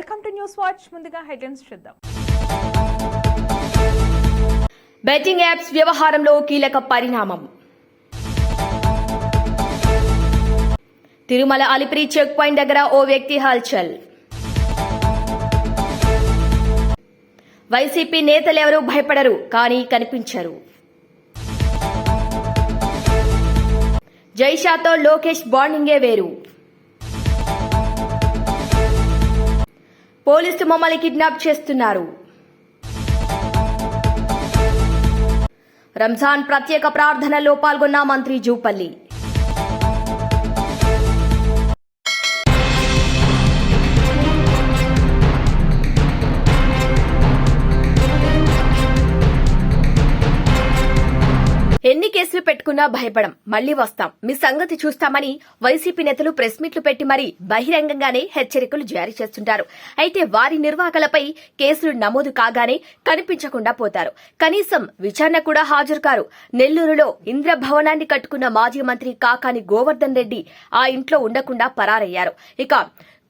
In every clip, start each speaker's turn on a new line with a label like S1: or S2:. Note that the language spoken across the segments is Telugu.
S1: Welcome to news watch. ముందుగా హెడ్లైన్స్ చూద్దాం.
S2: బెట్టింగ్ యాప్స్ వ్యవహారంలో కీలక పరిణామం. తిరుమల అలిపిరి చెక్ పాయింట్ దగ్గర ఓ వ్యక్తి హల్చల్. వైసీపీ నేతలెవరూ భయపడరు కానీ కనిపించరు. జైషాతో లోకేష్ బాండింగే వేరు. పోలీసులు మమ్మల్ని కిడ్నాప్ చేస్తున్నారు. రంజాన్ ప్రత్యేక ప్రార్థనలో పాల్గొన్న మంత్రి జూపల్లి. కేసులు పెట్టుకున్నా భయపడం. మళ్ళీ వస్తాం. మీ సంగతి చూస్తామని వైసీపీ నేతలు ప్రెస్ మీట్లు పెట్టి మరీ బహిరంగంగానే హెచ్చరికలు జారీ చేస్తుంటారు. అయితే వారి నిర్వాహకులపై కేసులు నమోదు కాగానే కనిపించకుండా పోతారు. కనీసం విచారణ కూడా హాజరు కారు. నెల్లూరులో ఇంద్రభవనాన్ని కట్టుకున్న మాజీ మంత్రి కాకాని గోవర్ధన్ రెడ్డి ఆ ఇంట్లో ఉండకుండా పరారయ్యారు. ఇక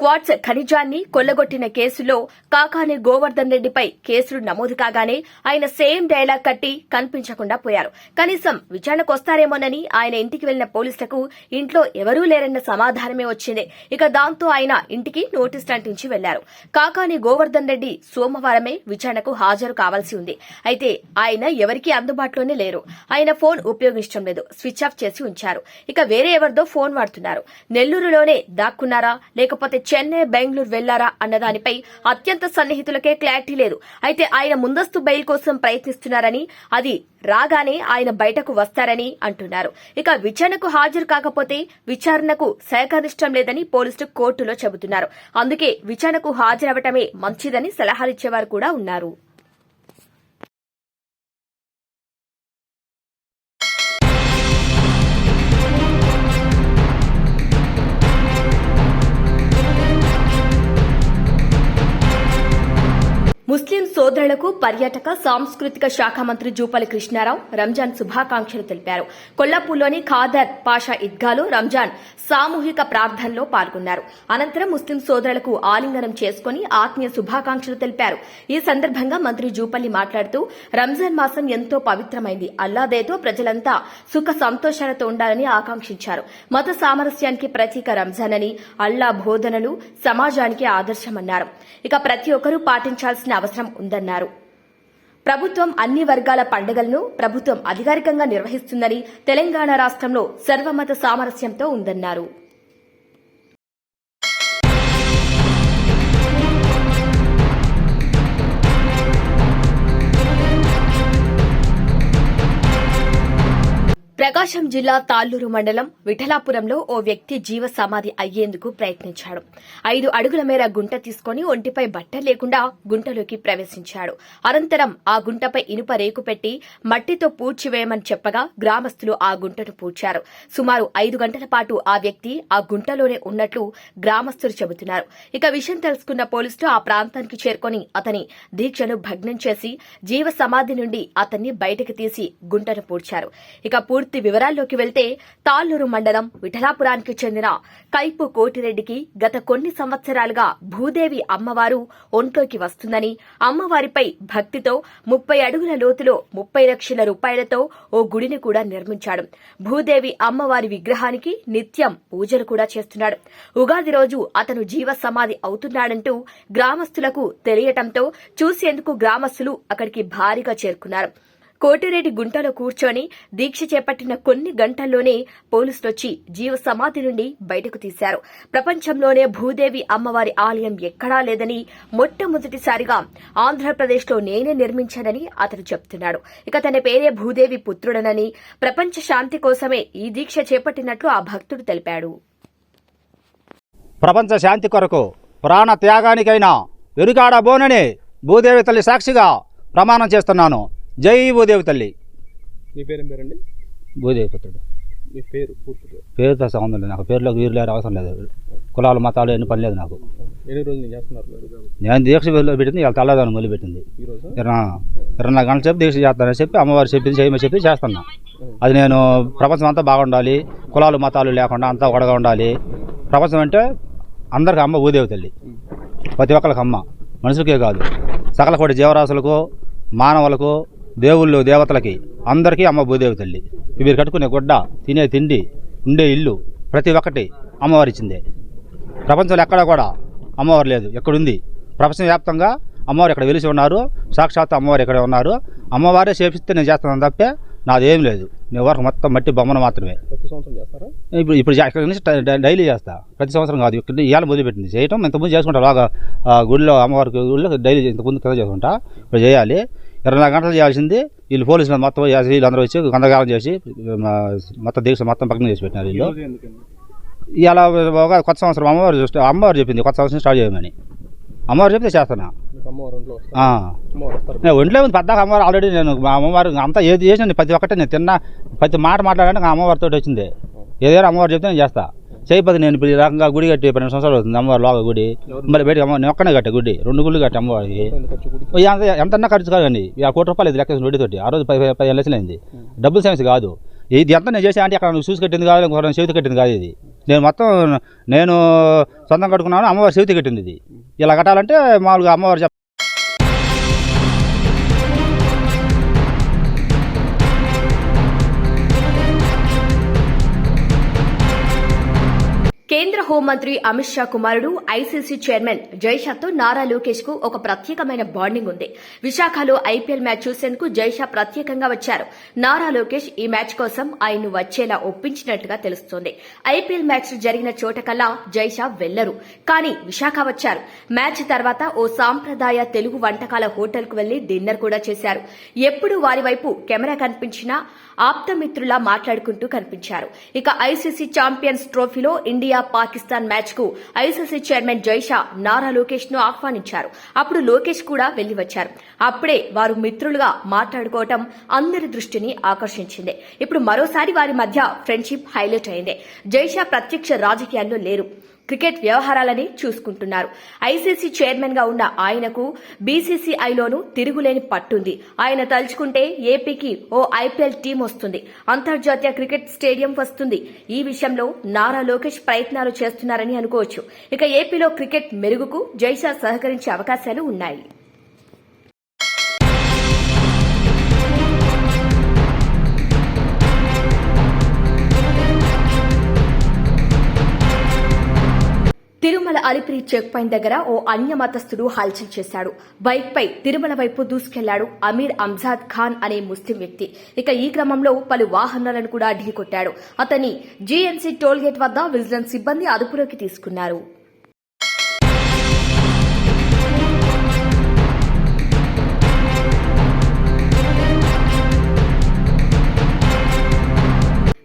S2: క్వార్ట్స్ ఖనిజాన్ని కొల్లగొట్టిన కేసులో కాకాని గోవర్ధన్ రెడ్డిపై కేసులు నమోదు కాగానే ఆయన సేమ్ డైలాగ్ కట్టి కనిపించకుండా పోయారు. కనీసం విచారణకు వస్తారేమోనని ఆయన ఇంటికి వెళ్ళిన పోలీసులకు ఇంట్లో ఎవరూ లేరన్న సమాధానమే వచ్చింది. ఇక దాంతో ఆయన ఇంటికి నోటీస్ అంటించి వెళ్ళారు. కాకాని గోవర్ధన్ రెడ్డి సోమవారమే విచారణకు హాజరు కావాల్సి ఉంది. అయితే ఆయన ఎవరికీ అందుబాటులోనే లేరు. ఆయన ఫోన్ ఉపయోగించడం లేదు. స్విచ్ ఆఫ్ చేసి ఉంచారు. ఇక వేరే ఎవరిదో ఫోన్ వాడుతున్నారు. నెల్లూరులోనే దాక్కున్నారా? లేకపోతే చెన్నై బెంగళూరు వెళ్ళారా అన్నదానిపై అత్యంత సన్నిహితులకే క్లారిటీ లేదు. అయితే ఆయన ముందస్తు బెయిల్ కోసం ప్రయత్నిస్తున్నారని అది రాగానే ఆయన బయటకు వస్తారని అంటున్నారు. ఇక విచారణకు హాజరు కాకపోతే విచారణకు సహకరించడం లేదని పోలీసులు కోర్టులో చెబుతున్నారు. అందుకే విచారణకు హాజరవటమే మంచిదని సలహాలిచ్చేవారు కూడా ఉన్నారు. ముస్లిం సోదరులకు పర్యాటక సాంస్కృతిక శాఖ మంత్రి జూపల్లి కృష్ణారావు రంజాన్ శుభాకాంక్షలు తెలిపారు. కొల్లాపూర్లోని ఖాదర్ పాషా ఇద్గాలో రంజాన్ సామూహిక ప్రార్థనలో పాల్గొన్నారు. అనంతరం ముస్లిం సోదరులకు ఆలింగనం చేసుకుని ఆత్మీయ శుభాకాంక్షలు తెలిపారు. ఈ సందర్భంగా మంత్రి జూపల్లి మాట్లాడుతూ రంజాన్ మాసం ఎంతో పవిత్రమైంది. అల్లాదేతో ప్రజలంతా సుఖ సంతోషాలతో ఉండాలని ఆకాంక్షించారు. మత సామరస్యానికి ప్రతీక రంజాన్ అని అల్లా బోధనలు సమాజానికి ఆదర్శమన్నారు. ఇక ప్రతి ఒక్కరూ పాటించాల్సిన అవసరం ఉందన్నారు. ప్రభుత్వం అన్ని వర్గాల పండుగలను ప్రభుత్వం అధికారికంగా నిర్వహిస్తుందని తెలంగాణ రాష్ట్రంలో సర్వమత సామరస్యంతో ఉందన్నారు. ప్రకాశం జిల్లా తాళ్ళూరు మండలం విఠలాపురంలో ఓ వ్యక్తి జీవ సమాధి అయ్యేందుకు ప్రయత్నించాడు. ఐదు అడుగుల మేర గుంట తీసుకుని ఒంటిపై బట్ట లేకుండా గుంటలోకి ప్రవేశించాడు. అనంతరం ఆ గుంటపై ఇనుప రేకు పెట్టి మట్టితో పూడ్చివేయమని చెప్పగా గ్రామస్తులు ఆ గుంటను పూడ్చారు. సుమారు ఐదు గంటల పాటు ఆ వ్యక్తి ఆ గుంటలోనే ఉన్నట్లు గ్రామస్తులు చెబుతున్నారు. ఇక విషయం తెలుసుకున్న పోలీసులు ఆ ప్రాంతానికి చేరుకొని అతని దీక్షను భగ్నం చేసి జీవ సమాధి నుండి అతన్ని బయటకు తీసి గుంటను పూడ్చారు. ఇక పూర్తి వివరాల్లోకి వెళ్తే తాళ్ళూరు మండలం విఠలాపురానికి చెందిన కైపు కోటిరెడ్డికి గత కొన్ని సంవత్సరాలుగా భూదేవి అమ్మవారు ఒంట్లోకి వస్తుందని అమ్మవారిపై భక్తితో ముప్పై అడుగుల లోతులో ముప్పై లక్షల రూపాయలతో ఓ గుడిని కూడా నిర్మించాడు. భూదేవి అమ్మవారి విగ్రహానికి నిత్యం పూజలు కూడా చేస్తున్నాడు. ఉగాది రోజు అతను జీవ సమాధి అవుతున్నాడంటూ గ్రామస్తులకు తెలియటంతో చూసేందుకు గ్రామస్తులు అక్కడికి భారీగా చేరుకున్నారు. కోటిరెడ్డి గుంటలో కూర్చొని దీక్ష చేపట్టిన కొన్ని గంటల్లోనే పోలీసులొచ్చి జీవ సమాధి నుండి బయటకు తీశారు. ప్రపంచంలోనే భూదేవి అమ్మవారి ఆలయం ఎక్కడా లేదని మొట్టమొదటిసారిగా ఆంధ్రప్రదేశ్లో నేనే నిర్మించానని అతను చెప్తున్నాడు. ఇక తన పేరే భూదేవి పుత్రుడనని ప్రపంచ శాంతి కోసమే ఈ దీక్ష చేపట్టినట్లు ఆ భక్తుడు తెలిపాడు.
S3: ప్రపంచ శాంతి కొరకు ప్రాణ త్యాగానికైనా వెనుకాడ భూదేవి తల్లి సాక్షిగా ప్రమాణం చేస్తున్నాను. జై భూదేవి తల్లి.
S4: మీ పేరేం పేరండి?
S3: భూదేవి పుత్రుడు.
S4: మీ పేరు పూర్తి పేరు
S3: పేరుతో సంబంధం లేదు నాకు. పేరులోకి వీరు లేరు అవసరం లేదు. కులాలు మతాలు ఎన్ని పని లేదు నాకు.
S4: ఎన్ని రోజులు నేను చేస్తున్నారు
S3: నేను దీక్ష వెళ్ళు పెట్టింది ఇలా తెల్లదాన్ని మొదలు పెట్టింది. ఇరవై నాలుగు గంటల సేపు దీక్ష చేస్తానని చెప్పి అమ్మవారు చెప్పింది చేయమని చెప్పి చేస్తున్నా. అది నేను ప్రపంచం అంతా బాగుండాలి కులాలు మతాలు లేకుండా అంతా ఒకడగా ఉండాలి. ప్రపంచం అంటే అందరికి అమ్మ భూదేవి తల్లి. ప్రతి ఒక్కరికి అమ్మ. మనుషులకే కాదు. సకల కోటి జీవరాశులకు మానవులకు దేవుళ్ళు దేవతలకి అందరికీ అమ్మ భూదేవి తల్లి. వీరు కట్టుకునే గుడ్డ తినే తిండి ఉండే ఇల్లు ప్రతి ఒక్కటి అమ్మవారి ఇచ్చిందే ప్రపంచంలో ఎక్కడా కూడా అమ్మవారు లేదు ఎక్కడుంది? ప్రపంచవ్యాప్తంగా అమ్మవారు ఇక్కడ వెలిసి ఉన్నారు సాక్షాత్ అమ్మవారు ఇక్కడ ఉన్నారు. అమ్మవారే చేపిస్తే నేను చేస్తాను తప్పే నాదేం లేదు. నేను వరకు మొత్తం మట్టి బొమ్మను మాత్రమే.
S4: ప్రతి సంవత్సరం చేస్తారా?
S3: ఇప్పుడు ఇప్పుడు ఇక్కడ నుంచి డైలీ చేస్తా. ప్రతి సంవత్సరం కాదు ఇక్కడ ఇవాళ మొదలుపెట్టింది. చేయటం ఇంతకుముందు చేసుకుంటా బాగా గుడిలో అమ్మవారికి గుడిలో డైలీ ఇంతకుముందు కింద చేసుకుంటా. ఇప్పుడు చేయాలి. ఇరవై నాలుగు గంటలు చేయాల్సింది. వీళ్ళు పోలీసులు మొత్తం చేసి వీళ్ళందరూ వచ్చి గందరగాలం చేసి మొత్తం దీక్ష మొత్తం పక్కన చేసి పెట్టినారు వీళ్ళు. ఇలా కొత్త సంవత్సరం అమ్మవారు చూస్తే అమ్మవారు చెప్పింది కొత్త సంవత్సరం స్టార్ట్ చేయమని. అమ్మవారు చెప్తే
S4: అమ్మవారు ఒంట్లో
S3: ఉంది పెద్దగా అమ్మవారు ఆల్రెడీ నేను మా అమ్మవారు అంతా ఏది చేసిన ప్రతి ఒక్కటి నేను తిన్నా ప్రతి మాట మాట్లాడాలంటే నా అమ్మవారితో వచ్చింది. ఏదైనా అమ్మవారు చెప్తే నేను చేస్తా. చేయకపోతే నేను ఇప్పుడు ఈ రకంగా గుడి కట్టి పన్నెండు సంవత్సరాలు అవుతుంది. అమ్మవారు లోక గుడి. మరి బయట అమ్మ నేను ఒక్కనే కట్టే గుడి. రెండు గుళ్ళు కట్టే అమ్మవారికి.
S4: ఎంత ఖర్చు
S3: ఎంతన్నా కాదండి. ఆ కోటి రూపాయలు ఇది లెక్క వడ్డీతోటి ఆ రోజు పది పదిహేను లక్షలు అయింది. డబ్బులు సమస్య కాదు. ఇది ఎంత నేను చేసా అంటే అక్కడ నువ్వు చూసి కట్టింది కాదు ఇంకొకరిని చేతి కట్టింది కాదు ఇది. నేను మొత్తం నేను సొంతం కట్టుకున్నాను అమ్మవారి చేతి కట్టింది ఇది. ఇలా కట్టాలంటే మామూలుగా అమ్మవారు
S2: హోంమంత్రి అమిత్ షా కుమారుడు ఐసీసీ చైర్మన్ జైషాతో నారా లోకేష్కు ఒక ప్రత్యేకమైన బాండింగ్ ఉంది. విశాఖలో ఐపీఎల్ మ్యాచ్ చూసేందుకు జైషా ప్రత్యేకంగా వచ్చారు. నారా లోకేష్ ఈ మ్యాచ్ కోసం ఆయన్ను వచ్చేలా ఒప్పించినట్టుగా తెలుస్తోంది. ఐపీఎల్ మ్యాచ్ జరిగిన చోట కల్లా జైషా వెళ్ళరు కానీ విశాఖ వచ్చారు. మ్యాచ్ తర్వాత ఓ సాంప్రదాయ తెలుగు వంటకాల హోటల్కు వెళ్ళి డిన్నర్ కూడా చేశారు. ఎప్పుడు వారి వైపు కెమెరా కనిపించినా ఆప్తమిత్రులా మాట్లాడుకుంటూ కనిపించారు. ఇక ఐసీసీ ఛాంపియన్స్ ట్రోఫీలో ఇండియా పాకిస్తాన్ మ్యాచ్కు ఐసీసీ చైర్మన్ జైషా నారా లోకేష్ను ఆహ్వానించారు. అప్పుడు లోకేష్ కూడా వెళ్ళి వచ్చారు అప్పుడే వారు మిత్రులుగా మాట్లాడుకోవటం అందరి దృష్టిని ఆకర్షించింది. ఇప్పుడు మరోసారి వారి మధ్య ఫ్రెండ్షిప్ హైలైట్ అయింది. జైషా ప్రత్యక్ష రాజకీయాల్లో లేరు. క్రికెట్ వ్యవహారాలని చూసుకుంటున్నారు. ఐసీసీ చైర్మన్గా ఉన్న ఆయనకు బీసీసీఐలోనూ తిరుగులేని పట్టుంది. ఆయన తలుచుకుంటే ఏపీకి ఓ ఐపీఎల్ టీం వస్తుంది. అంతర్జాతీయ క్రికెట్ స్టేడియం వస్తుంది. ఈ విషయంలో నారా లోకేష్ ప్రయత్నాలు చేస్తున్నారని అనుకోవచ్చు. ఇక ఏపీలో క్రికెట్ మెరుగుకు జైషా సహకరించే అవకాశాలు ఉన్నాయి. తిరుమల అలిపిరి చెక్ పాయింట్ దగ్గర ఓ అన్య మతస్థుడు హల్చల్ చేశాడు. బైక్ పై తిరుమల వైపు దూసుకెళ్ళాడు అమీర్ అంజాద్ ఖాన్ అనే ముస్లిం వ్యక్తి. ఇక ఈ క్రమంలో పలు వాహనాలను కూడా ఢీకొట్టాడు. అతని జీఎంసీ టోల్గేట్ వద్ద విజిలెన్స్ సిబ్బంది అదుపులోకి తీసుకున్నారు.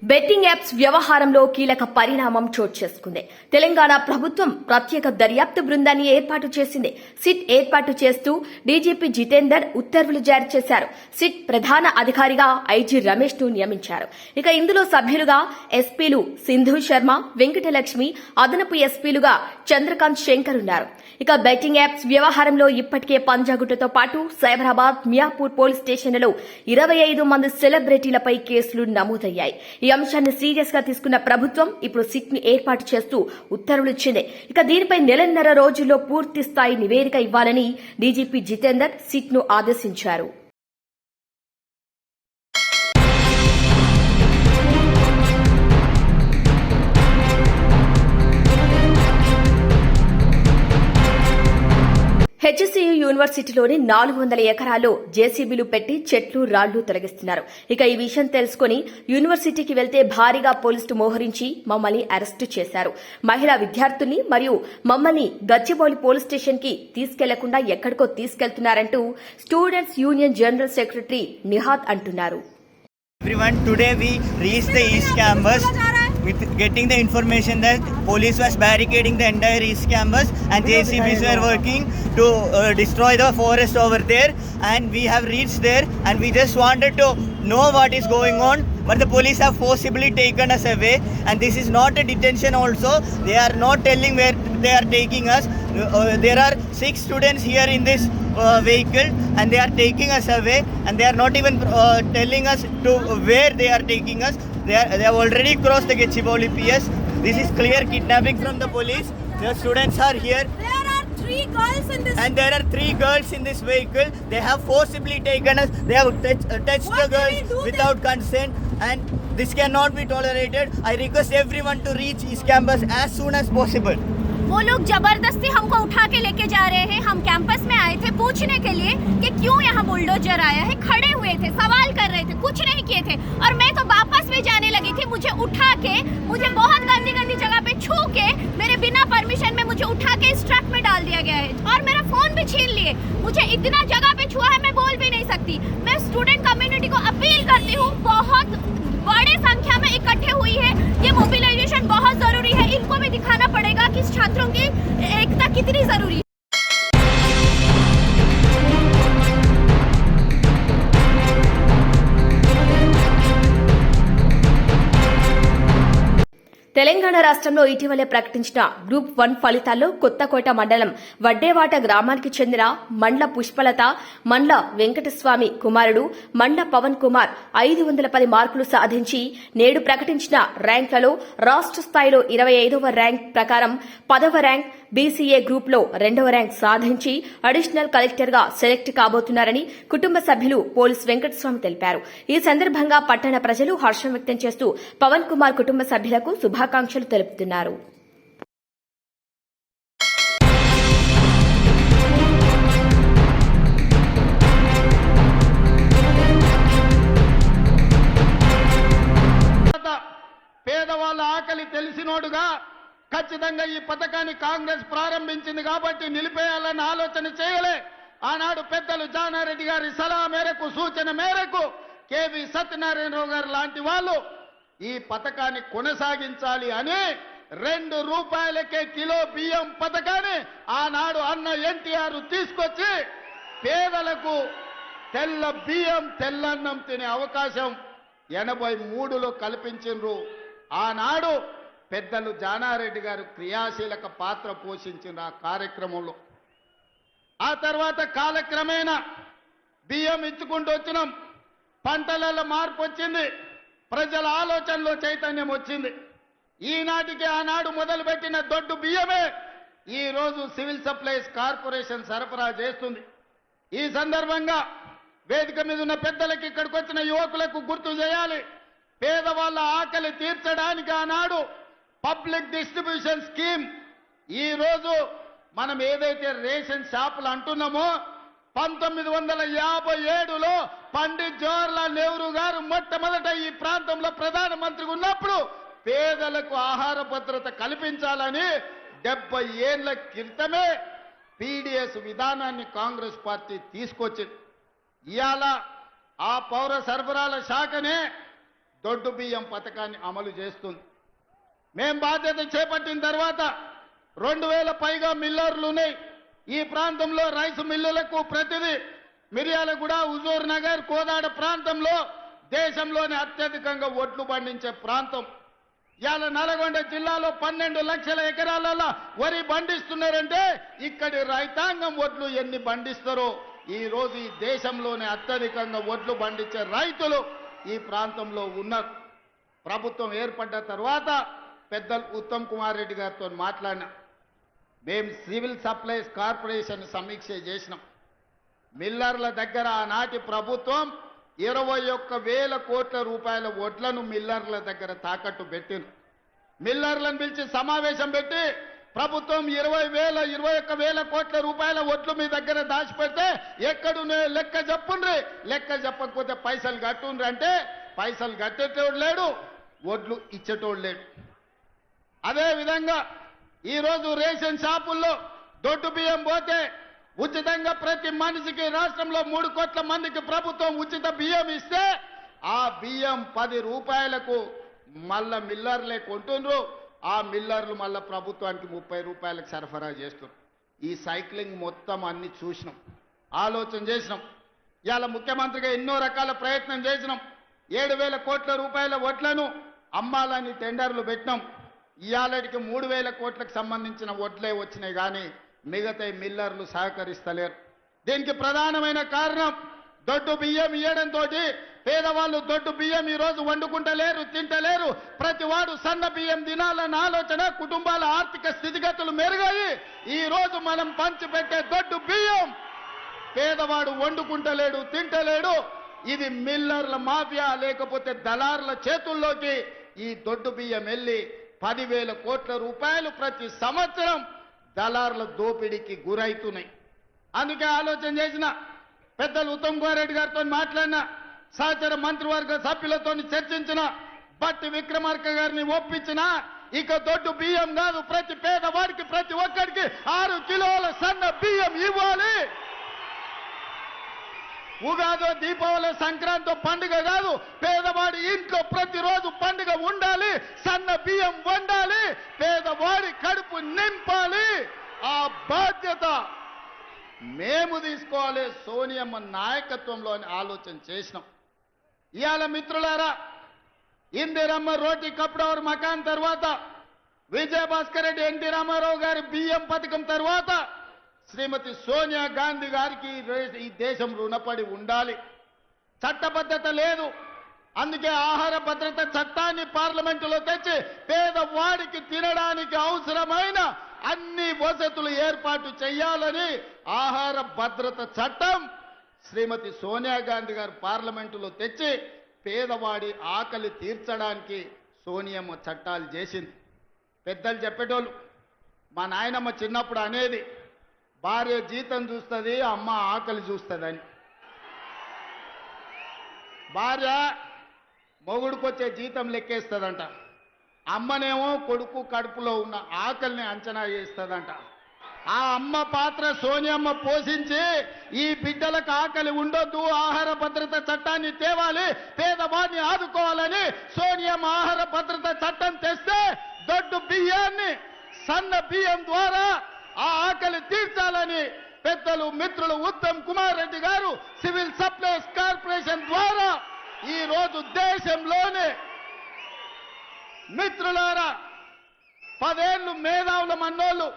S2: బెట్టింగ్ యాప్స్ వ్యవహారంలో కీలక పరిణామం చోటు చేసుకుంది. తెలంగాణ ప్రభుత్వం ప్రత్యేక దర్యాప్తు బృందాన్ని ఏర్పాటు చేసింది. సిట్ ఏర్పాటు చేస్తూ డీజీపీ జితేందర్ ఉత్తర్వులు జారీ చేశారు. సిట్ ప్రధాన అధికారిగా ఐజీ రమేష్ను నియమించారు. ఇక ఇందులో సభ్యులుగా ఎస్పీలు సింధు శర్మ వెంకటలక్ష్మి అదనపు ఎస్పీలుగా చంద్రకాంత్ శంకర్ ఉన్నారు. ఇక బెట్టింగ్ యాప్స్ వ్యవహారంలో ఇప్పటికే పంజాగుట్టతో పాటు సైబరాబాద్ మియాపూర్ పోలీస్ స్టేషన్లలో ఇరవై ఐదు మంది సెలబ్రిటీలపై కేసులు నమోదయ్యాయి. అంశాన్ని సీరియస్గా తీసుకున్న ప్రభుత్వం ఇప్పుడు సిట్ని ఏర్పాటు చేస్తూ ఉత్తర్వులు ఇచ్చింది. ఇక దీనిపై నెలన్నర రోజుల్లో పూర్తి స్థాయి నివేదిక ఇవ్వాలని డీజీపీ జితేందర్ సిట్ను ఆదేశించారు. హెచ్సియు యూనివర్సిటీలోని నాలుగు వందల ఎకరాల్లో జేసీబీలు పెట్టి చెట్లు రాళ్ళు తొలగిస్తున్నారు. ఇక ఈ విషయం తెలుసుకుని యూనివర్సిటీకి వెళ్తే భారీగా పోలీసులు మోహరించి మమ్మల్ని అరెస్టు చేశారు. మహిళా విద్యార్థుల్ని మరియు మమ్మల్ని గచ్చిబౌలి పోలీస్ స్టేషన్కి తీసుకెళ్ళకుండా ఎక్కడికో తీసుకెళ్తున్నారంటూ students union general secretary Nihad అంటున్నారు.
S5: Everyone, today we reached the East Campus. With getting the information that police was barricading the entire East Campus and JCBs were working to uh, destroy the forest over there. And we have reached there and we just wanted to know what is going on. But the police have forcibly taken us away, and this is not a detention. Also, they are not telling where they are taking us. Uh, there are six students here in this uh, vehicle and they are taking us away and they are not even uh, telling us to where they are taking us they, are, they have already crossed the Gachibowli PS this is clear kidnapping from the police the students are here
S6: There are three
S1: girls in this.
S5: and there are three girls in this vehicle. They have forcibly taken us. They have touch, uh, touched the girls without consent, and this cannot be tolerated. I request everyone to reach East Campus as soon as possible.
S6: वो लोग ज़बरदस्ती हमको उठा के लेके जा रहे हैं। हम कैंपस में आए थे पूछने के लिए कि क्यों यहाँ बुलडोजर आया है? खड़े हुए थे, सवाल कर रहे थे, कुछ नहीं किए थे। और मैं तो वापस भी जाने लगी थी मुझे उठा के, मुझे बहुत गंदी गंदी जगह पे छू के, मेरे बिना परमिशन में मुझे उठा के इस ट्रक में डाल दिया गया है। और मेरा फ़ोन भी छीन लिए। मुझे इतना जगह पे छुआ है, मैं बोल भी नहीं सकती। मैं स्टूडेंट कम्युनिटी को अपील करती हूँ, बहुत बड़े संख्या में इकट्ठे हुई है। ये मोबिलाइजेशन बहुत ज़रूरी है। इनको भी दिखाना पड़ेगा कि छात्रों की एकता कितनी ज़रूरी है
S2: తెలంగాణ రాష్ట్రంలో ఇటీవలే ప్రకటించిన గ్రూప్ వన్ ఫలితాల్లో కొత్తకోట మండలం వడ్డేవాట గ్రామానికి చెందిన మండ్ల పుష్పలత మండ్ల వెంకటస్వామి కుమారుడు మండ్ల పవన్ కుమార్ ఐదు వందల పది మార్కులు సాధించి నేడు ప్రకటించిన ర్యాంకులలో రాష్ట్ర స్థాయిలో ఇరవై ఐదవ ర్యాంక్ ప్రకారం పదవ ర్యాంక్ బీసీఏ గ్రూప్లో రెండవ ర్యాంక్ సాధించి అడిషనల్ కలెక్టర్గా సెలెక్ట్ కాబోతున్నారని కుటుంబ సభ్యులు పోలీస్ వెంకటస్వామి తెలిపారు. ఈ సందర్భంగా పట్టణ ప్రజలు హర్షం వ్యక్తం చేస్తూ పవన్ కుమార్ కుటుంబ సభ్యులకు శుభాకాంక్షలు తెలుపుతున్నారు.
S7: పేదవాళ్ళ ఆకలి తెలిసినోడుగా ఖచ్చితంగా ఈ పథకాన్ని కాంగ్రెస్ ప్రారంభించింది కాబట్టి నిలిపేయాలని ఆలోచన చేయలే. ఆనాడు పెద్దలు జానారెడ్డి గారి సలహా మేరకు సూచన మేరకు కేవి సత్యనారాయణరావు గారు లాంటి వాళ్ళు ఈ పథకాన్ని కొనసాగించాలి అని రెండు రూపాయలకే కిలో బియ్యం పథకాన్ని ఆనాడు అన్న ఎన్టీఆర్ తీసుకొచ్చి పేదలకు తెల్ల బియ్యం తెల్లన్నం తినే అవకాశం ఎనభై మూడులో కల్పించిండ్రు. ఆనాడు పెద్దలు జానారెడ్డి గారు క్రియాశీలక పాత్ర పోషించిన కార్యక్రమంలో. ఆ తర్వాత కాలక్రమేణా బియ్యం ఇచ్చుకుంటూ వచ్చినాం. పంటలలో మార్పు వచ్చింది. ప్రజల ఆలోచనలో చైతన్యం వచ్చింది. ఈనాటికి ఆనాడు మొదలుపెట్టిన దొడ్డు బియ్యమే ఈరోజు సివిల్ సప్లైస్ కార్పొరేషన్ సరఫరా చేస్తుంది. ఈ సందర్భంగా వేదిక మీద ఉన్న పెద్దలకు ఇక్కడికి వచ్చిన యువకులకు గుర్తు చేయాలి. పేదవాళ్ళ ఆకలి తీర్చడానికి ఆనాడు పబ్లిక్ డిస్ట్రిబ్యూషన్ స్కీమ్. ఈరోజు మనం ఏదైతే రేషన్ షాపులు అంటున్నామో పంతొమ్మిది వందల యాభై ఏడులో పండిత్ జవహర్లాల్ నెహ్రూ గారు మొట్టమొదట ఈ ప్రాంతంలో ప్రధానమంత్రిగా ఉన్నప్పుడు పేదలకు ఆహార భద్రత కల్పించాలని డెబ్బై ఏళ్ళ క్రితమే పీడిఎస్ విధానాన్ని కాంగ్రెస్ పార్టీ తీసుకొచ్చింది. ఇవాళ ఆ పౌర సరఫరాల శాఖనే దొడ్డు బియ్యం పథకాన్ని అమలు చేస్తుంది. మేం బాధ్యత చేపట్టిన తర్వాత రెండు వేల పైగా మిల్లర్లు ఉన్నాయి. ఈ ప్రాంతంలో రైస్ మిల్లులకు ప్రతిదీ మిర్యాలగూడ హుజూర్ నగర్ కోదాడ ప్రాంతంలో దేశంలోనే అత్యధికంగా ఒడ్లు పండించే ప్రాంతం. ఇవాళ నల్గొండ జిల్లాలో పన్నెండు లక్షల ఎకరాలలో వరి పండిస్తున్నారంటే ఇక్కడి రైతాంగం ఒడ్లు ఎన్ని పండిస్తారో. ఈరోజు ఈ దేశంలోనే అత్యధికంగా ఒడ్లు పండించే రైతులు ఈ ప్రాంతంలో ఉన్నారు. ప్రభుత్వం ఏర్పడ్డ తర్వాత పెద్దలు ఉత్తమ్ కుమార్ రెడ్డి గారితో మాట్లాడినా. మేము సివిల్ సప్లైస్ కార్పొరేషన్ సమీక్ష చేసినాం. మిల్లర్ల దగ్గర ఆనాటి ప్రభుత్వం ఇరవై ఒక్క వేల కోట్ల రూపాయల వడ్లను మిల్లర్ల దగ్గర తాకట్టు పెట్టిను మిల్లర్లను పిలిచి సమావేశం పెట్టి ప్రభుత్వం ఇరవై వేల ఇరవై ఒక్క వేల కోట్ల రూపాయల వడ్లు మీ దగ్గర దాచిపెడితే ఎక్కడున్నాయో లెక్క చెప్పుండ్రి లెక్క చెప్పకపోతే పైసలు కట్టుండ్రి అంటే పైసలు కట్టేటోడు లేడు వడ్లు ఇచ్చేటోడు లేడు. అదేవిధంగా ఈరోజు రేషన్ షాపుల్లో దొడ్డు బియ్యం పోతే ఉచితంగా ప్రతి మనిషికి రాష్ట్రంలో మూడు కోట్ల మందికి ప్రభుత్వం ఉచిత బియ్యం ఇస్తే ఆ బియ్యం పది రూపాయలకు మళ్ళా మిల్లర్లే కొంటుండ్రు. ఆ మిల్లర్లు మళ్ళా ప్రభుత్వానికి ముప్పై రూపాయలకు సరఫరా చేస్తున్నారు. ఈ సైక్లింగ్ మొత్తం అన్ని చూసినాం. ఆలోచన చేసినాం. ఇవాళ ముఖ్యమంత్రిగా ఎన్నో రకాల ప్రయత్నం చేసినాం. ఏడు వేల కోట్ల రూపాయల ఓట్లను అమ్మాలని టెండర్లు పెట్టినాం. ఇవాళకి మూడు వేల కోట్లకు సంబంధించిన వడ్లే వచ్చినాయి కానీ మిగతా మిల్లర్లు సహకరిస్తలేరు. దీనికి ప్రధానమైన కారణం దొడ్డు బియ్యం ఇవ్వడంతో పేదవాళ్ళు దొడ్డు బియ్యం ఈరోజు వండుకుంటలేరు తింటలేరు. ప్రతి వాడు సన్న బియ్యం తినాలన్న ఆలోచన కుటుంబాల ఆర్థిక స్థితిగతులు మెరుగాయి ఈరోజు మనం పంచిపెట్టే దొడ్డు బియ్యం పేదవాడు వండుకుంటలేడు తింటలేడు. ఇది మిల్లర్ల మాఫియా లేకపోతే దళారుల చేతుల్లోకి ఈ దొడ్డు బియ్యం వెళ్ళి పదివేల కోట్ల రూపాయలు ప్రతి సంవత్సరం దళారుల దోపిడీకి గురవుతున్నాయి అందుకే ఆలోచన చేసిన పెద్దలు ఉత్తమ్ కుమారెడ్డి గారితో మాట్లాడిన సహచర మంత్రివర్గ సభ్యులతో చర్చించిన బట్టి విక్రమార్క గారిని ఒప్పించిన ఇక దొడ్డు బియ్యం కాదు ప్రతి పేదవాడికి ప్రతి ఒక్కరికి ఆరు కిలోల సన్న బియ్యం ఇవ్వాలి. ఉగాదో దీపావళి సంక్రాంతి పండుగ కాదు పేదవాడి ఇంట్లో ప్రతిరోజు పండుగ ఉండాలి సన్న బియ్యం వండాలి పేదవాడి కడుపు నింపాలి. ఆ బాధ్యత మేము తీసుకోవాలి సోనియమ్మ నాయకత్వంలో అని ఆలోచన చేసినాం. ఇవాళ మిత్రులారా ఇందిరమ్మ రోటీ కప్డవర్ మకాన్ తర్వాత విజయభాస్కర్ రెడ్డి ఎన్టీ రామారావు గారి బియ్యం పథకం తర్వాత శ్రీమతి సోనియా గాంధీ గారికి ఈ ఈ దేశం రుణపడి ఉండాలి. చట్టబద్ధత లేదు. అందుకే ఆహార భద్రత చట్టాన్ని పార్లమెంటులో తెచ్చి పేదవాడికి తినడానికి అవసరమైన అన్ని వసతులు ఏర్పాటు చేయాలని ఆహార భద్రత చట్టం శ్రీమతి సోనియా గాంధీ గారు పార్లమెంటులో తెచ్చి పేదవాడి ఆకలి తీర్చడానికి సోనియమ్మ చట్టాలు చేసింది. పెద్దలు చెప్పేటోళ్ళు మా నాయనమ్మ చిన్నప్పుడు అనేది భార్య జీతం చూస్తుంది అమ్మ ఆకలి చూస్తుందని. భార్య మొగుడుకొచ్చే జీతం లెక్కేస్తుందంట. అమ్మనేమో కొడుకు కడుపులో ఉన్న ఆకలిని అంచనా చేస్తుందంట ఆ అమ్మ పాత్ర సోనియమ్మ పోషించి ఈ బిడ్డలకు ఆకలి ఉండొద్దు ఆహార భద్రత చట్టాన్ని తేవాలి పేదవాడిని ఆదుకోవాలని సోనియమ్మ ఆహార భద్రత చట్టం తెస్తే దొడ్డు బియ్యాన్ని సన్న బియ్యం ద్వారా ఆ ఆకలి తీర్చాలని పెద్దలు మిత్రులు ఉత్తమ్ కుమార్ రెడ్డి గారు సివిల్ సప్లైస్ కార్పొరేషన్ ద్వారా ఈ రోజు దేశంలోనే మిత్రులారా పదేళ్ళు మేధావుల మన్నోళ్ళు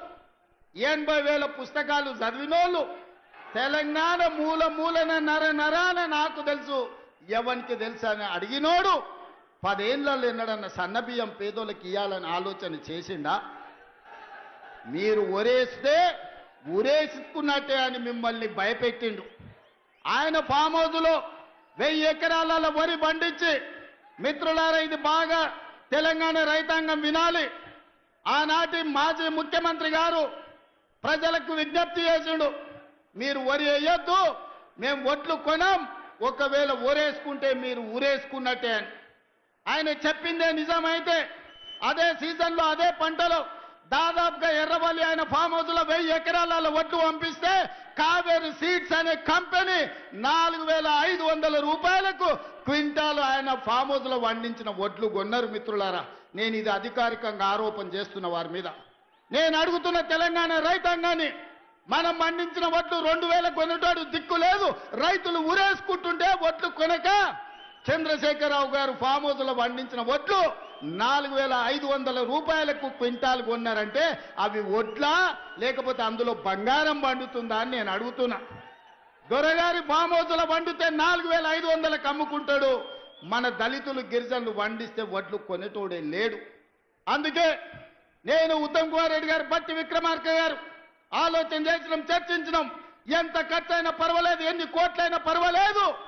S7: ఎనభై వేల పుస్తకాలు చదివినోళ్ళు తెలంగాణ మూల మూలన నర నరాన నాకు తెలుసు ఎవరికి తెలుసు అని అడిగినోడు పదేళ్ళలో ఎన్నడన్న సన్నబియ్యం పేదోళ్ళకి ఇవ్వాలని ఆలోచన చేసిండా? మీరు ఒరేస్తే ఉరేసుకున్నట్టే అని మిమ్మల్ని భయపెట్టిండు. ఆయన ఫామ్ హౌస్లో వెయ్యి ఎకరాలలో వరి పండించి మిత్రులారా ఇది బాగా తెలంగాణ రైతాంగం వినాలి. ఆనాటి మాజీ ముఖ్యమంత్రి గారు ప్రజలకు విజ్ఞప్తి చేసిండు మీరు వరి వేయొద్దు మేము ఒట్లు కొనం ఒకవేళ ఊరేసుకుంటే మీరు ఊరేసుకున్నట్టే అని. ఆయన చెప్పిందే నిజమైతే అదే సీజన్లో అదే పంటలో దాదాపుగా ఎర్రవల్లి ఆయన ఫామ్ హౌస్లో వెయ్యి ఎకరాలలో వడ్లు పంపిస్తే కావేరి సీడ్స్ అనే కంపెనీ నాలుగు వేల ఐదు వందల రూపాయలకు క్వింటాలు ఆయన ఫామ్ హౌస్లో వండించిన వడ్లు కొన్నారు మిత్రులారా. నేను ఇది అధికారికంగా ఆరోపణ చేస్తున్న వారి మీద. నేను అడుగుతున్న తెలంగాణ రైతాంగాన్ని మనం పండించిన వడ్లు రెండు వేల కొనేటాడు దిక్కు లేదు రైతులు ఉరేసుకుంటుంటే వడ్లు కొనక చంద్రశేఖరరావు గారు ఫామ్ హౌస్లో పండించిన వడ్లు నాలుగు వేల ఐదు వందల రూపాయలకు క్వింటాల్ కొన్నారంటే అవి వడ్లా? లేకపోతే అందులో బంగారం పండుతుందా అని నేను అడుగుతున్నా. దొరగారి ఫామ్ హౌస్ వండితే నాలుగు వేల ఐదు వందలకు అమ్ముకుంటాడు మన దళితులు గిరిజనులు వండిస్తే వడ్లు కొనేటోడే లేడు. అందుకే నేను ఉత్తమ్ కుమార్ రెడ్డి గారు బట్టి విక్రమార్క గారు ఆలోచన చేసినాం చర్చించినాం. ఎంత ఖర్చైనా పర్వాలేదు ఎన్ని కోట్లైనా పర్వాలేదు.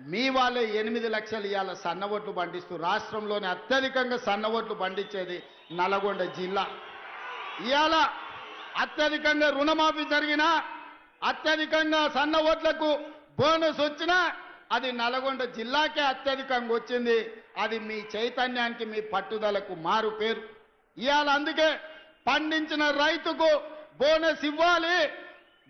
S7: మీ వాళ్ళే ఎనిమిది లక్షలు ఇవాళ సన్నవొట్లు పండిస్తూ రాష్ట్రంలోనే అత్యధికంగా సన్నవొట్లు పండించేది నల్గొండ జిల్లా. ఇవాళ అత్యధికంగా రుణమాఫీ జరిగినా అత్యధికంగా సన్న ఓట్లకు బోనస్ వచ్చినా అది నల్గొండ జిల్లాకే అత్యధికంగా వచ్చింది. అది మీ చైతన్యానికి మీ పట్టుదలకు మారు పేరు. ఇవాళ అందుకే పండించిన రైతుకు బోనస్ ఇవ్వాలి.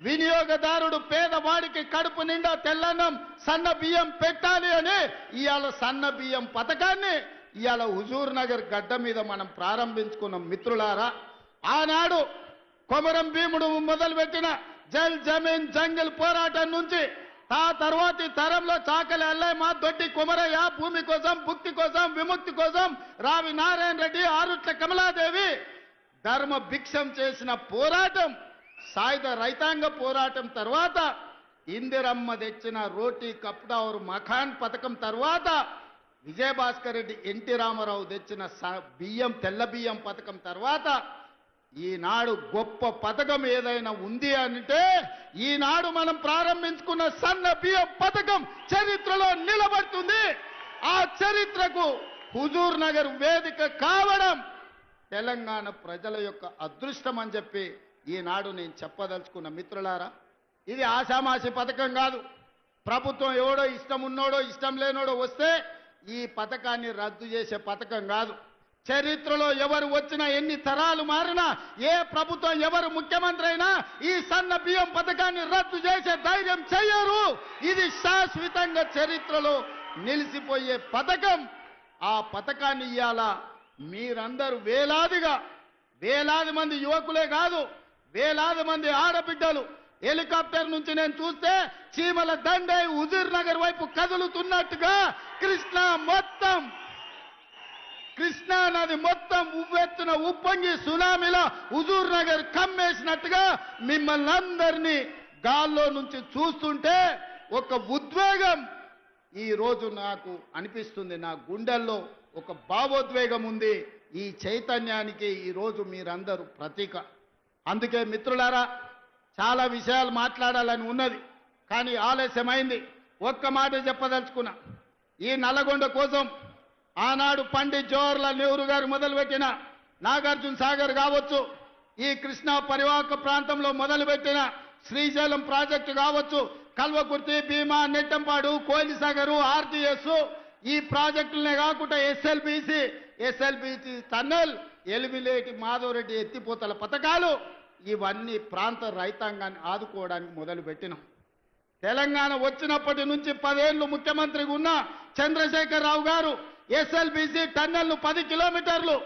S7: వినియోగదారుడు పేదవాడికి కడుపు నిండా తెల్లన్నం సన్న బియ్యం పెట్టాలి అని ఇవాళ సన్న బియ్యం పథకాన్ని ఇవాళ హుజూర్ నగర్ గడ్డ మీద మనం ప్రారంభించుకున్న మిత్రులారా ఆనాడు కొమరం భీముడు మొదలుపెట్టిన జల్ జమీన్ జంగిల్ పోరాటం నుంచి ఆ తర్వాతి తరంలో చాకలి అల్లయ్య దొడ్డి కుమరయ్య భూమి కోసం భుక్తి కోసం విముక్తి కోసం రావి నారాయణ రెడ్డి ఆరుట్ల కమలాదేవి ధర్మ భిక్షం చేసిన పోరాటం సాయుధ రైతాంగ పోరాటం తర్వాత ఇందిరమ్మ తెచ్చిన రోటీ కప్డావర్ మఖాన్ పథకం తర్వాత విజయభాస్కర్ రెడ్డి ఎన్టీ రామారావు తెచ్చిన స- బియ్యం తెల్ల బియ్యం పథకం తర్వాత ఈనాడు గొప్ప పథకం ఏదైనా ఉంది అంటే ఈనాడు మనం ప్రారంభించుకున్న సన్న బియ్యం పథకం చరిత్రలో నిలబడుతుంది. ఆ చరిత్రకు హుజూర్ నగర్ వేదిక కావడం తెలంగాణ ప్రజల యొక్క అదృష్టం అని చెప్పి ఈనాడు నేను చెప్పదలుచుకున్న మిత్రులారా ఇది ఆషామాషి పథకం కాదు. ప్రభుత్వం ఎవడో ఇష్టం ఉన్నోడో ఇష్టం లేనోడో వస్తే ఈ పథకాన్ని రద్దు చేసే పథకం కాదు. చరిత్రలో ఎవరు వచ్చినా ఎన్ని తరాలు మారినా ఏ ప్రభుత్వం ఎవరు ముఖ్యమంత్రి అయినా ఈ సన్న బియ్యం పథకాన్ని రద్దు చేసే ధైర్యం చేయరు ఇది శాశ్వతంగా చరిత్రలో నిలిచిపోయే పథకం. ఆ పథకాన్ని ఇయ్యాల మీరందరూ వేలాదిగా వేలాది మంది యువకులే కాదు వేలాది మంది ఆడబిడ్డలు హెలికాప్టర్ నుంచి నేను చూస్తే చీమల దండే హుజూర్ నగర్ వైపు కదులుతున్నట్టుగా కృష్ణ మొత్తం. కృష్ణా నది మొత్తం ఉవ్వెత్తున ఉప్పొంగి సునామీలో హుజూర్ నగర్ కమ్మేసినట్టుగా మిమ్మల్ని అందరినీ గాల్లో నుంచి చూస్తుంటే ఒక ఉద్వేగం ఈ రోజు నాకు అనిపిస్తుంది. నా గుండెల్లో ఒక భావోద్వేగం ఉంది. ఈ చైతన్యానికి ఈ రోజు మీరందరూ ప్రతీక. అందుకే మిత్రులారా చాలా విషయాలు మాట్లాడాలని ఉన్నది కానీ ఆలస్యమైంది. ఒక్క మాట చెప్పదలుచుకున్నా. ఈ నల్లగొండ కోసం ఆనాడు పండిత్ జవహర్లాల్ నెహ్రూ గారు మొదలుపెట్టిన నాగార్జున సాగర్ కావచ్చు ఈ కృష్ణా పరివాహక ప్రాంతంలో మొదలుపెట్టిన శ్రీశైలం ప్రాజెక్టు కావచ్చు కల్వకుర్తి భీమా నెట్టంపాడు కోయిలిసాగరు ఆర్టీఎస్ ఈ ప్రాజెక్టులనే కాకుండా SLBC SLBC tunnel Elimineti Madhavareddy ఎత్తిపోతల పథకాలు ఇవన్నీ ప్రాంత రైతాంగాన్ని ఆదుకోవడానికి మొదలుపెట్టినాం. తెలంగాణ వచ్చినప్పటి నుంచి పదేళ్ళు ముఖ్యమంత్రిగా ఉన్న చంద్రశేఖరరావు గారు ఎస్ఎల్బిసి టన్నెల్ను పది కిలోమీటర్లు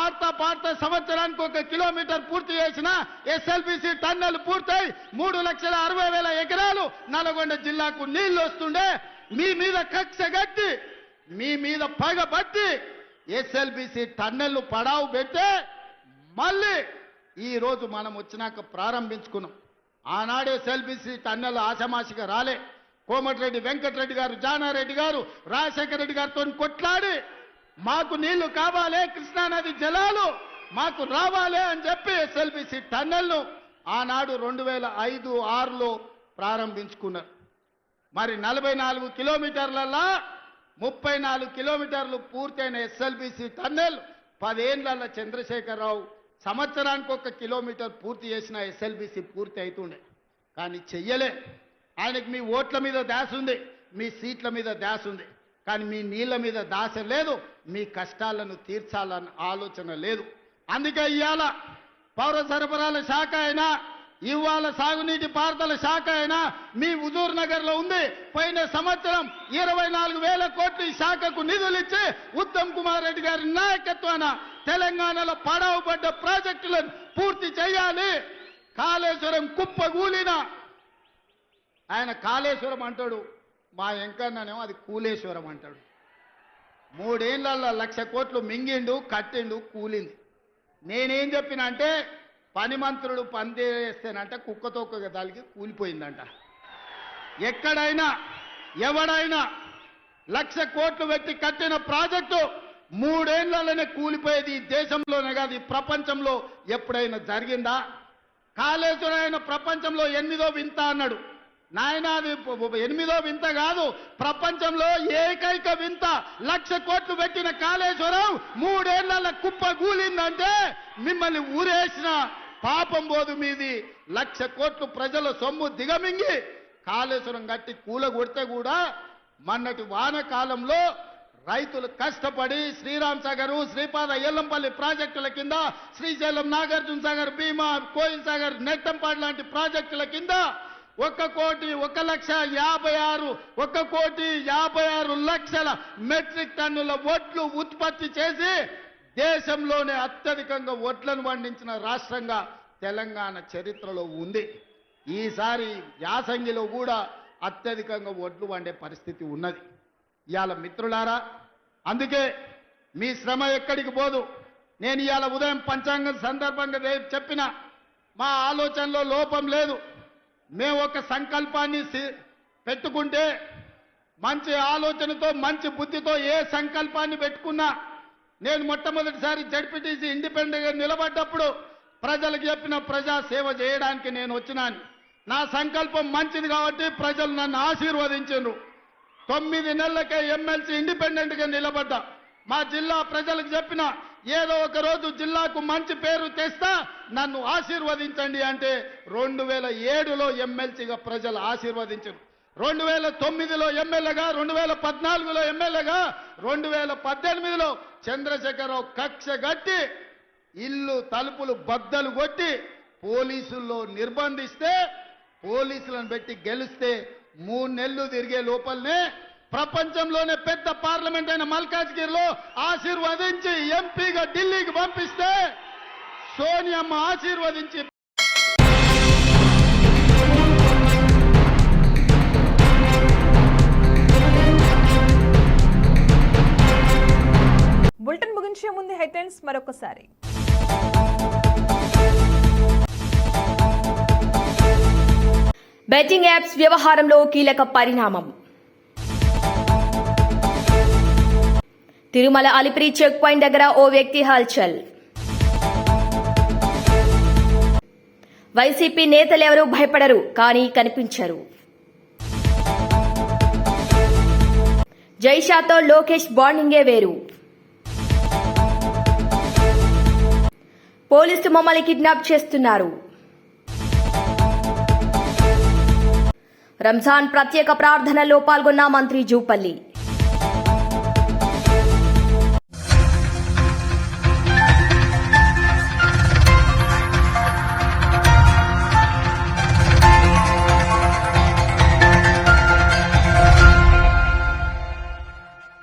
S7: ఆర్త పార్త సంవత్సరానికి ఒక కిలోమీటర్ పూర్తి చేసిన ఎస్ఎల్బిసి టన్నెల్ పూర్తయి మూడు లక్షల అరవై వేల ఎకరాలు నల్గొండ జిల్లాకు నీళ్ళు వస్తుండే. మీ మీద కక్ష గట్టి మీ మీద పగబట్టి ఎస్ఎల్బిసి టన్నెల్ పడావు పెట్టే మళ్ళీ ఈరోజు మనం వచ్చినాక ప్రారంభించుకున్నాం. ఆనాడే ఎస్ఎల్బిసి టన్నెల్ ఆశమాసిగా రాలే. కోమటిరెడ్డి వెంకటరెడ్డి గారు జానారెడ్డి గారు రాజశేఖర రెడ్డి గారితో కొట్లాడి మాకు నీళ్ళు కావాలే కృష్ణానది జలాలు మాకు రావాలే అని చెప్పి ఎస్ఎల్బిసి టన్నెల్ను ఆనాడు రెండు వేల ఐదు ఆరులో ప్రారంభించుకున్నారు. మరి నలభై నాలుగు కిలోమీటర్లల్లా ముప్పై నాలుగు కిలోమీటర్లు పూర్తయిన ఎస్ఎల్బిసి టన్నెల్ పదేళ్ళ చంద్రశేఖరరావు సంవత్సరానికి ఒక కిలోమీటర్ పూర్తి చేసిన ఎస్ఎల్బిసి పూర్తి అవుతుండే కానీ చెయ్యలే. ఆయనకి మీ ఓట్ల మీద దాస ఉంది మీ సీట్ల మీద దాస ఉంది. కానీ మీ నీళ్ళ మీద దాస లేదు మీ కష్టాలను తీర్చాలన్న ఆలోచన లేదు. అందుకే ఇవాళ పౌర సరఫరాల శాఖ అయినా ఇవాళ సాగునీటి పారుదల శాఖ అయినా మీ హుజూర్ నగర్లో ఉంది. పోయిన సంవత్సరం ఇరవై నాలుగు వేల కోట్లు ఈ శాఖకు నిధులు ఇచ్చి ఉత్తమ్ కుమార్ రెడ్డి గారి నాయకత్వాన తెలంగాణలో పడవబడ్డ ప్రాజెక్టులను పూర్తి చేయాలి. కాళేశ్వరం కుప్పగూలిన ఆయన కాళేశ్వరం అంటాడు మా వెంకన్ననేమో అది కూలేశ్వరం అంటాడు. మూడేళ్ళలో లక్ష కోట్లు మింగిండు కట్టిండు కూలింది. నేనేం చెప్పిన అంటే పనిమంత్రుడు పందేస్తేనంట కుక్కతో దానికి కూలిపోయిందంట. ఎక్కడైనా ఎవడైనా లక్ష కోట్లు పెట్టి కట్టిన ప్రాజెక్టు మూడేళ్ళలోనే కూలిపోయేది దేశంలోనే కాదు ప్రపంచంలో ఎప్పుడైనా జరిగిందా? కాళేశ్వరం ఆయన ప్రపంచంలో ఎనిమిదో వింత అన్నాడు. నాయన అది ఎనిమిదో వింత కాదు ప్రపంచంలో ఏకైక వింత లక్ష కోట్లు పెట్టిన కాళేశ్వరం మూడేళ్ళ కుప్ప కూలిందంటే మిమ్మల్ని ఊరేసిన పాపం బోధు మీది లక్ష కోట్లు ప్రజల సొమ్ము దిగమింగి కాళేశ్వరం కట్టి కూల కొడితే కూడా మొన్నటి వానకాలంలో రైతులు కష్టపడి శ్రీరామ్ సాగర్ శ్రీపాద ఎల్లంపల్లి ప్రాజెక్టుల కింద శ్రీశైలం నాగార్జున సాగర్ భీమా కోయిల్ సాగర్ నెట్టంపాడు లాంటి ప్రాజెక్టుల కింద ఒక కోటి ఒక లక్ష యాభై ఆరు ఒక కోటి యాభై ఆరు లక్షల మెట్రిక్ టన్నుల వడ్లు ఉత్పత్తి చేసి దేశంలోనే అత్యధికంగా వడ్లను పండించిన రాష్ట్రంగా తెలంగాణ చరిత్రలో ఉంది. ఈసారి యాసంగిలో కూడా అత్యధికంగా వడ్లు వండే పరిస్థితి ఉన్నది. ఇవాళ మిత్రులారా అందుకే మీ శ్రమ ఎక్కడికి పోదు. నేను ఇవాళ ఉదయం పంచాంగం సందర్భంగా రేపు చెప్పిన మా ఆలోచనలో లోపం లేదు. మేము ఒక సంకల్పాన్ని పెట్టుకుంటే మంచి ఆలోచనతో మంచి బుద్ధితో ఏ సంకల్పాన్ని పెట్టుకున్నా నేను మొట్టమొదటిసారి జడ్పీటీసీ ఇండిపెండెంట్గా నిలబడ్డప్పుడు ప్రజలకు చెప్పిన ప్రజా సేవ చేయడానికి నేను వచ్చినాను. నా సంకల్పం మంచిది కాబట్టి ప్రజలు నన్ను ఆశీర్వదించారు తొమ్మిది నెలలకే ఎమ్మెల్సీ ఇండిపెండెంట్గా నిలబడ్డా. మా జిల్లా ప్రజలకు చెప్పిన ఏదో ఒక రోజు జిల్లాకు మంచి పేరు తెస్తా నన్ను ఆశీర్వదించండి అంటే రెండు వేల ఏడులో ఎమ్మెల్సీగా ప్రజలు ఆశీర్వదించారు. రెండు వేల తొమ్మిదిలో ఎమ్మెల్యేగా రెండు వేల పద్నాలుగులో ఎమ్మెల్యేగా రెండు వేల పద్దెనిమిదిలో చంద్రశేఖరరావు కక్ష గట్టి ఇల్లు తలుపులు బద్దలు కొట్టి పోలీసుల్లో నిర్బంధిస్తే పోలీసులను పెట్టి గెలిస్తే మూడు నెలలు తిరిగే లోపలనే ప్రపంచంలోనే పెద్ద పార్లమెంట్ అయిన మల్కాజ్గిరిలో ఆశీర్వదించి ఎంపీగా ఢిల్లీకి పంపిస్తే సోనియమ్మ ఆశీర్వదించి
S1: బులెటిన్ ముందు హెడ్లైన్స్ మరొకసారి.
S2: బెట్టింగ్ యాప్స్ వ్యవహారంలో కీలక పరిణామం. తిరుమల అలిపిరి చెక్ పాయింట్ దగ్గర ఓ వ్యక్తి హల్చల్. వైసీపీ నేతలెవరూ భయపడరు కానీ కనిపించరు. జైషాతో లోకేష్ బాండింగే వేరు. పోలీసులు మమ్మల్ని కిడ్నాప్ చేస్తున్నారు. రంజాన్ ప్రత్యేక ప్రార్థనలో పాల్గొన్న మంత్రి జూపల్లి.